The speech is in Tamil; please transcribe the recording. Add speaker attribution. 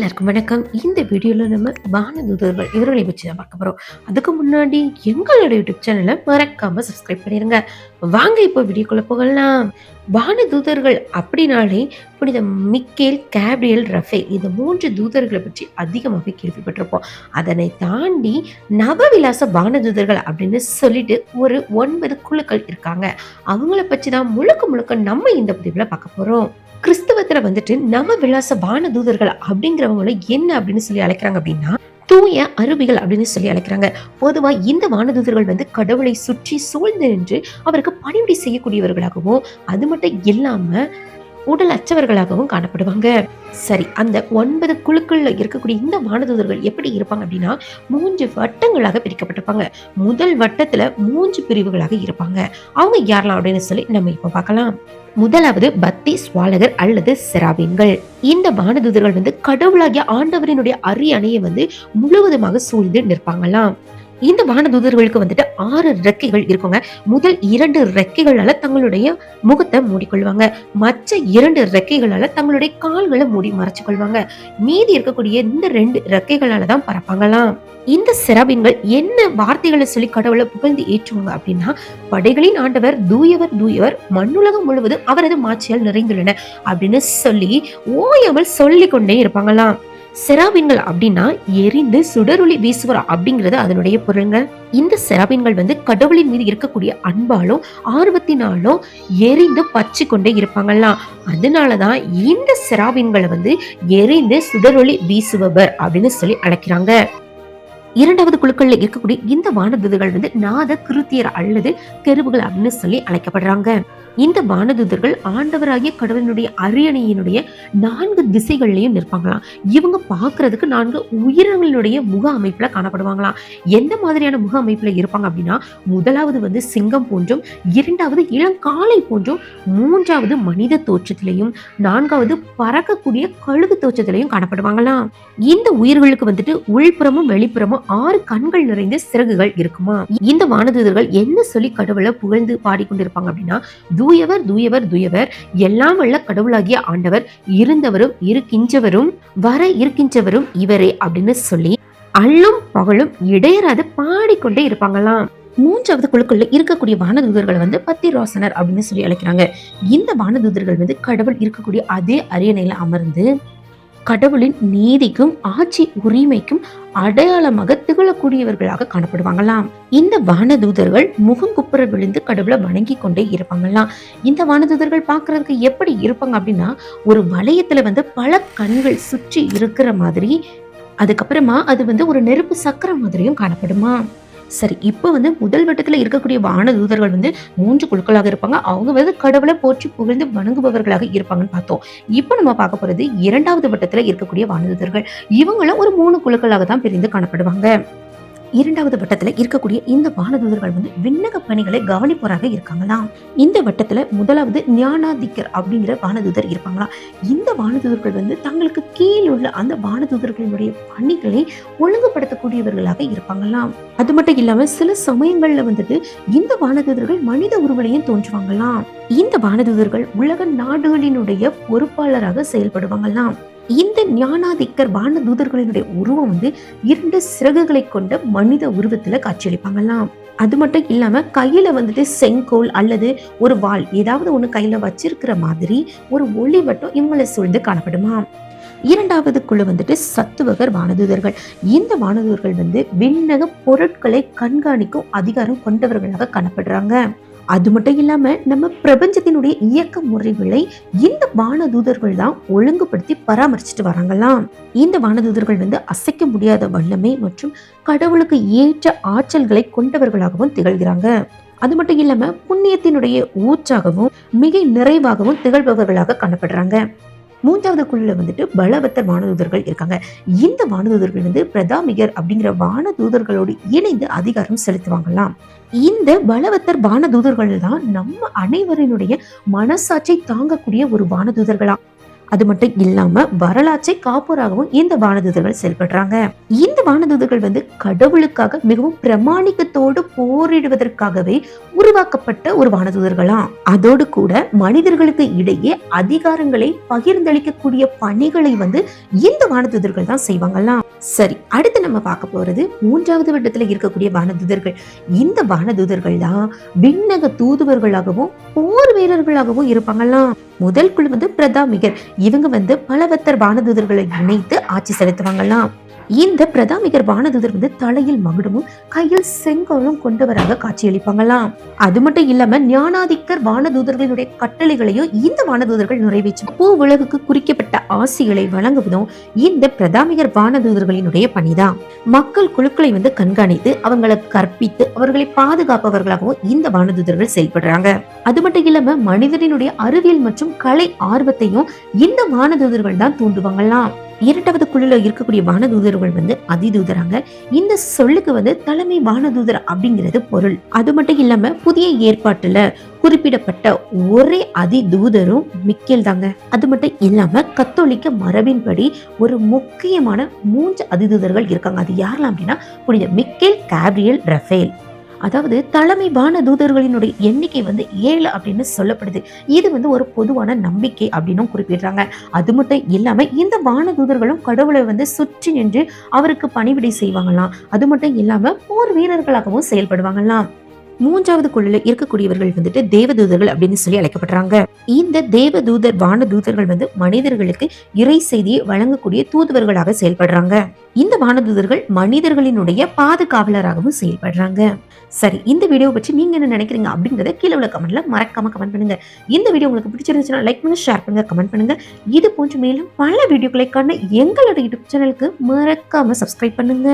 Speaker 1: எல்லாருக்கும் வணக்கம். இந்த வீடியோவில் நம்ம வானதூதர்கள் இவர்களை வச்சு தான் பார்க்க போகிறோம் அதுக்கு முன்னாடி எங்களோட யூடியூப் சேனலை மறக்காமல் சப்ஸ்கிரைப் பண்ணிடுங்க வாங்க இப்போ வீடியோக்குள்ள போகலாம். வானதூதர்கள் அப்படின்னாலே புனித மிக்கேல் கேப்ரியல் ரஃபேல் இந்த மூன்று தூதர்களை பற்றி அதிகமாக கேள்விப்பட்டிருப்போம். அதனை தாண்டி நவவிலாச வானதூதர்கள் அப்படின்னு சொல்லிட்டு ஒரு ஒன்பது குழுக்கள் இருக்காங்க. அவங்கள பற்றி தான் முழுக்க முழுக்க நம்ம இந்த பதிவில் பார்க்க போகிறோம் கிறிஸ்தவத்தில் வந்துட்டு நவ விலாச வானதூதர்கள் அப்படிங்கிறவங்கள என்ன அப்படின்னு சொல்லி அழைக்கிறாங்க அப்படின்னா தூய அருவிகள் அப்படின்னு சொல்லி அழைக்கிறாங்க. பொதுவாக இந்த வானதூதர்கள் வந்து கடவுளை சுற்றி சூழ்ந்து நின்று அவருக்கு பணிவிடை செய்யக்கூடியவர்களாகவும் அது மட்டும் இல்லாமல் உடல் அச்சவர்களாகவும் காணப்படுவாங்க. சரி அந்த ஒன்பது குழுக்கள்ல இருக்கக்கூடிய இந்த வானதூதர்கள் எப்படி இருப்பாங்க அப்படின்னா மூன்று வட்டங்களாக பிரிக்கப்பட்டிருப்பாங்க. முதல் வட்டத்துல மூன்று பிரிவுகளாக இருப்பாங்க. அவங்க யாரெல்லாம் அப்படின்னு சொல்லி நம்ம இப்ப பார்க்கலாம். முதலாவது பக்தி சுவாலகர் அல்லது செராபின்கள். இந்த வானதூதர்கள் வந்து கடவுளாகிய ஆண்டவரினுடைய அரியணையை வந்து முழுவதுமாக சூழ்ந்து நிற்பாங்களாம். இந்த வானதூதர்களுக்கு வந்துட்டு ஆறு ரெக்கைகள் இருக்குங்க. முதல் இரண்டு ரெக்கைகளால தங்களுடைய முகத்தை மூடிக்கொள்வாங்க. மற்ற இரண்டு ரெக்கைகளால தங்களுடைய கால்களை மூடி மறைச்சு கொள்வாங்க மீதி இருக்கக்கூடிய இந்த ரெண்டு ரெக்கைகளால தான் பறப்பாங்களாம். இந்த செராபின்கள் என்ன வார்த்தைகளை சொல்லி கடவுளை புகழ்ந்து ஏற்றுவாங்க அப்படின்னா படைகளின் ஆண்டவர் தூயவர் தூயவர் மண்ணுலகம் முழுவதும் அவரது மாட்சியால் நிறைந்துள்ளன அப்படின்னு சொல்லி ஓயாமல் சொல்லிக்கொண்டே இருப்பாங்களாம். செராபின்கள் அப்படின்னா எரிந்து சுடரொளி வீசுவர் அப்படிங்கிறது அதனுடைய பொருளுங்க இந்த செராபின்கள் வந்து கடவுளின் மீது இருக்கக்கூடிய அன்பாலும் ஆர்வத்தினாலும் எரிந்து பச்சு கொண்டே இருப்பாங்களாம். அதனாலதான் இந்த செராபின்களை வந்து எரிந்து சுடரொளி வீசுபவர் அப்படின்னு சொல்லி அழைக்கிறாங்க. இரண்டாவது குழுக்கள்ல இருக்கக்கூடிய இந்த வானதூதர்கள் வந்து நாத கிருத்தியர் அல்லது கெருவுகள் அப்படின்னு சொல்லி அழைக்கப்படுறாங்க. இந்த வானதூதர்கள் ஆண்டவராகிய கடவுளினுடைய அரியணையினுடைய நான்கு திசைகள்லையும் நிற்பாங்களாம். இவங்க பார்க்கறதுக்கு நான்கு உயிரினங்களினுடைய முக அமைப்புல காணப்படுவாங்களாம். எந்த மாதிரியான முக அமைப்புல இருப்பாங்க அப்படின்னா முதலாவது வந்து சிங்கம் போன்றும் இரண்டாவது இளங்காலை போன்றும் மூன்றாவது மனித தோற்றத்திலையும் நான்காவது பறக்கக்கூடிய கழுகு தோற்றத்திலையும் காணப்படுவாங்களாம். இந்த உயிர்களுக்கு வந்துட்டு உள்புறமும் வெளிப்புறமும் ஆறு கண்கள் நிறைந்த சிறகுகள் இருக்குமா இந்த வானதூதர்கள் என்ன சொல்லி கடவுளை புகழ்ந்து பாடிக்கொண்டிருப்பாங்க அப்படின்னா தூயவர் தூயவர் தூயவர். எல்லாம் வல்ல கடவுளாகிய ஆண்டவர். இருந்தவரும் இருக்கின்றவரும் வர இருக்கின்றவரும் இவரே அப்படின்னு சொல்லி அள்ளும் பகலும் இடையராது பாடிக்கொண்டே இருப்பாங்களாம். மூன்றாவது குழுக்குள்ள இருக்கக்கூடிய வானதூதர்களை வந்து பத்தி ரோசனர் அப்படின்னு சொல்லி அழைக்கிறாங்க. இந்த வானதூதர்கள் வந்து கடவுள் இருக்கக்கூடிய அதே அரியணையில அமர்ந்து கடவுளின் நீதிக்கும் ஆட்சி உரிமைக்கும் அடையாளமாக திகழக்கூடியவர்களாக காணப்படுவாங்களாம். இந்த வானதூதர்கள் முகங்குப்புற விழுந்து கடவுளை வணங்கி கொண்டே இருப்பாங்களாம். இந்த வானதூதர்கள் பார்க்கறதுக்கு எப்படி இருப்பாங்க அப்படின்னா ஒரு வளையத்துல வந்து பல கண்கள் சுற்றி இருக்கிற மாதிரி அதுக்கப்புறமா அது வந்து ஒரு நெருப்பு சக்கரம் மாதிரியும் காணப்படுமா? சரி இப்போ வந்து முதல் வட்டத்துல இருக்கக்கூடிய வானதூதர்கள் வந்து மூன்று குழுக்களாக இருப்பாங்க. அவங்க வந்து கடவுளை போற்றி புகழ்ந்து வணங்குபவர்களாக இருப்பாங்கன்னு பார்த்தோம். இப்போ நம்ம பார்க்க போறது இரண்டாவது வட்டத்துல இருக்கக்கூடிய வானதூதர்கள். இவங்களும் ஒரு மூணு குழுக்களாக தான் பிரிந்து காணப்படுவாங்க. இரண்டாவது வட்டத்துல இருக்கக்கூடிய இந்த வானதூதர்கள் வந்து விண்ணக பணிகளை கவனிப்போராக இருக்காங்களாம். இந்த வட்டத்துல முதலாவது ஞானாதிக்கர் அப்படிங்கிற வானதூதர் இருப்பாங்களாம் இந்த வானதூதர்கள் வந்து தங்களுக்கு கீழ் உள்ள அந்த வானதூதர்களுடைய பணிகளை ஒழுங்குபடுத்தக்கூடியவர்களாக இருப்பாங்களாம். அது மட்டும் இல்லாம சில சமயங்கள்ல வந்துட்டு இந்த வானதூதர்கள் மனித உருவலையும் தோன்றுவாங்களாம். இந்த வானதூதர்கள் உலக நாடுகளினுடைய பொறுப்பாளராக செயல்படுவாங்களாம். இந்த ஞானாதிக்கர் வானதூதர்களினுடைய உருவம் வந்து இரண்டு சிறகுகளை கொண்ட மனித உருவத்தில் காட்சியளிப்பாங்களாம். அது மட்டும் இல்லாம கையில வந்துட்டு செங்கோல் அல்லது ஒரு வாள் ஏதாவது ஒண்ணு கையில வச்சிருக்கிற மாதிரி ஒரு ஒளி வட்டம் இவங்களை சூழ்ந்து காணப்படுமா இரண்டாவது குழு வந்துட்டு சத்துவகர் வானதூதர்கள். இந்த வானதூதர்கள் வந்து விண்ணக பொருட்களை கண்காணிக்கும் அதிகாரம் கொண்டவர்களாக காணப்படுறாங்க. அது மட்டும் இல்லாம நம்ம பிரபஞ்சத்தினுடைய இயக்க முறைகளை இந்த வானதூதர்கள் தான் ஒழுங்குபடுத்தி பராமரிச்சுட்டு வராங்களாம். இந்த வானதூதர்கள் வந்து அசைக்க முடியாத வல்லமை மற்றும் கடவுளுக்கு ஏற்ற ஆற்றல்களை கொண்டவர்களாகவும் திகழ்கிறாங்க. அது மட்டும் இல்லாம புண்ணியத்தினுடைய ஊற்றாகவும் மிக நிறைவாகவும் திகழ்பவர்களாக காணப்படுறாங்க. மூன்றாவது குழுல வந்துட்டு பலவத்தர் வானதூதர்கள் இருக்காங்க. இந்த வானதூதர்கள் வந்து பிரதாமிகர் அப்படிங்கிற வானதூதர்களோடு இணைந்து அதிகாரம் செலுத்துவாங்களாம். இந்த பலவத்தர் வானதூதர்கள் தான் நம்ம அனைவரினுடைய மனசாட்சியை தாங்கக்கூடிய ஒரு வானதூதர்களா அது மட்டும் இல்லாம வரலாற்றை காப்போராகவும் இந்த வானதூதர்கள் செயல்படுறாங்க. இந்த வானதூதர்கள் வந்து கடவுளுக்காக மிகவும் பிரமாணிக்கத்தோடு போரிடுவதற்காகவே உருவாக்கப்பட்ட ஒரு வானதூதர்களாம் அதோடு கூட மனிதர்களுக்கு இடையே அதிகாரங்களை பகிர்ந்தளிக்கக்கூடிய பணிகளை வந்து இந்த வானதூதர்கள் தான் செய்வாங்களாம் சரி அடுத்து நம்ம பார்க்க போறது மூன்றாவது வட்டத்துல இருக்கக்கூடிய வானதூதர்கள். இந்த வானதூதர்கள் தான் விண்ணக தூதுவர்களாகவும் போர் வீரர்களாகவும் இருப்பாங்களாம். முதல் குழு வந்து பிரதாமிகர் இவங்க வந்து பலவத்தர் வானதூதர்களை இணைத்து ஆட்சி செலுத்துவாங்களாம். இந்த பிரதாமிகர் வானதூதர் வந்து தலையில் மகுடமும் கையில் செங்கோலும் கொண்டவராக காட்சியளிப்பாங்களாம். அது மட்டும் இல்லாம ஞானாதிக்கர் வானதூதர்களுடைய கட்டளைகளையும் இந்த வானதூதர்கள் நிறைவேற்றும் பூ உலகுக்கு குறிக்கப்பட்ட ஆசிகளை வழங்குவதும் இந்த பிரதாமிகர் வானதூதர்களினுடைய பணிதான். மக்கள் குழுக்களை வந்து கண்காணித்து அவங்களை கற்பித்து அவர்களை பாதுகாப்பவர்களாகவும் இந்த வானதூதர்கள் செயல்படுறாங்க. அது மட்டும் இல்லாம மனிதனினுடைய அறிவியல் மற்றும் கலை ஆர்வத்தையும் இந்த வானதூதர்கள் தான் தூண்டுவாங்கலாம் இரண்டாவது குழுல இருக்கக்கூடிய வானதூதர்கள் வந்து அதிதூதராங்க. இந்த சொல்லுக்கு வந்து தலைமை வானதூதர் அப்படிங்கிறது பொருள். அது மட்டும் இல்லாம புதிய ஏற்பாட்டுல குறிப்பிடப்பட்ட ஒரே அதிதூதரும் மிக்கேல் தாங்க அது மட்டும் இல்லாம கத்தோலிக்க மரபின்படி ஒரு முக்கியமான மூன்று அதிதூதர்கள் இருக்காங்க. அது யாரெல்லாம் அப்படின்னா புனித மிக்கேல் கேப்ரியல் ரஃபேல். அதாவது தலைமை வான தூதர்களினுடைய எண்ணிக்கை வந்து ஏழு அப்படின்னு சொல்லப்படுது. இது வந்து ஒரு பொதுவான நம்பிக்கை அப்படின்னும் குறிப்பிடுறாங்க. அது மட்டும் இல்லாமல் இந்த வான தூதர்களும் கடவுளை வந்து சுற்றி நின்று அவருக்கு பணிவிடை செய்வாங்களாம். அது மட்டும் இல்லாமல் போர் வீரர்களாகவும் செயல்படுவாங்களாம். மூன்றாவது குழுல இருக்கக்கூடியவர்கள் வந்துட்டு தேவதூதர்கள் அப்படின்னு சொல்லி அழைக்கப்படுறாங்க. இந்த தேவதூதர் வான தூதர்கள் வந்து மனிதர்களுக்கு இறை செய்தியை வழங்கக்கூடிய தூதுவர்களாக செயல்படுறாங்க. இந்த வானதூதர்கள் மனிதர்களினுடைய பாதுகாவலராகவும் செயல்படுறாங்க. சரி இந்த வீடியோ பற்றி நீங்க என்ன நினைக்கிறீங்க அப்படிங்கறத கீழே உள்ள கமெண்ட்ல மறக்காம கமெண்ட் பண்ணுங்க. இந்த வீடியோ உங்களுக்கு பிடிச்சிருந்துச்சுன்னா லைக் பண்ணுங்க ஷேர் பண்ணுங்க கமெண்ட் பண்ணுங்க. இது போன்ற மேலும் பல வீடியோக்களை காண எங்களோட யூடியூப் சேனலுக்கு மறக்காம சப்ஸ்கிரைப் பண்ணுங்க.